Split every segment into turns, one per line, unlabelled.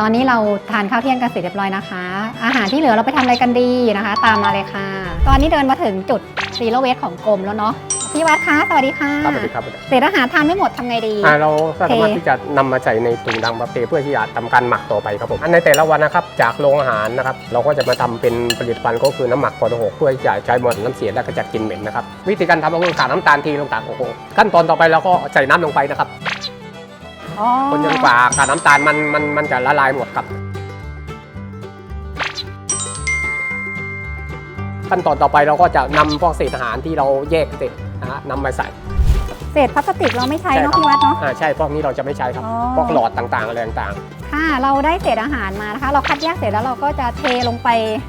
ตอนนี้เราทานข้าวเที่ยงกันเสร็จเรียบร้อยนะคะ อาหารที่เหลือเราไปทำอะไรกันดีนะคะ ตามมาเลยค่ะ ตอนนี้เดินมาถึงจุดซีโรเวสของกรมแล้วเนาะพี่วัดคะสวัสดีค่ะ
ครับสวัสดีครับ
เศษอาหารทานไม่หมดทำไงดี
อ่าเราสามารถ
โอเค
ที่จะนำมาใส่ในถุงดำบะเปเพื่อที่จะทำการหมักต่อไปครับผมอันในแต่ละวันนะครับจากโรงอาหารนะครับเราก็จะมาทำเป็นผลิตภัณฑ์ก็คือน้ำหมักพอตหกเพื่อที่จะใช้หมดน้ำเสียและกระจัดกลิ่นเหม็นนะครับวิธีการทำก็คือขาดน้ำตาลทีลงตาลโอ้โหขั้นตอนต่อไปเราก็ใส่น้ำลงไปนะครับ
อ๋อ
คนจนกว่าขาดน้ำตาลมันมันมันจะละลายหมดครับ ขั้นตอนต่อไปเราก็จะนำพวกเศษอาหารที่เราแยกเสร็จนะฮะนำมาใส่
เศษพลาสติกเราไม่ใช้
ใช่
เนาะ
ครับ
พี่วัดเนาะ
อ่าใช่พวกนี้เราจะไม่ใช้ครับ
อ๋อ
พวกหลอดต่างๆอะไรต่างๆ
ค่ะเราได้เศษอาหารมานะคะ เราคัดแยกเสร็จแล้วเราก็จะเทลงไป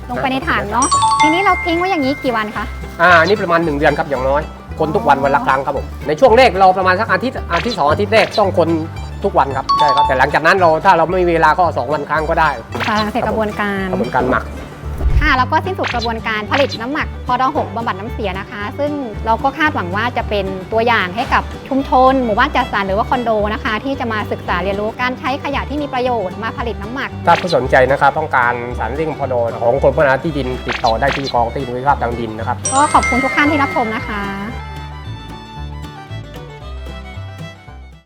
ลงไปในถังเนาะทีนี้เราทิ้งไว้อย่างนี้กี่วันคะ
อ่านี่ประมาณ 1 เดือนครับอย่างน้อย คนทุกวันวันละครั้งครับผม ในช่วงแรกเราประมาณสักอาทิตย์อาทิตย์สองอาทิตย์แรกต้องคน ทุกวันครับใช่ครับแต่หลังจากนั้นเราถ้าเราไม่มีเวลาก็2วันครั้งก็ได้
ค่ะเสร็จกระบวนการ
กระบวนการหมัก
ค่ะแล้วก็สิ้นสุดกระบวนการผลิตน้ำหมักพอดหกบำบัดน้ำเสียนะคะ ซึ่งเราก็คาดหวังว่าจะเป็นตัวอย่างให้กับชุมชน หมู่บ้านจัดสรรหรือว่าคอนโดนะคะ ที่จะมาศึกษาเรียนรู้การใช้ขยะที่มีประโยชน์มาผลิตน้ำหมัก
ถ้าผู้สนใจนะครับต้องการสารริ่งพอโดของกรมพัฒนาที่ดินติดต่อได้ที่กองที่ดินวิภาคทางดินนะครับ
ก็ขอบคุณทุกท่านที่รับชมนะคะ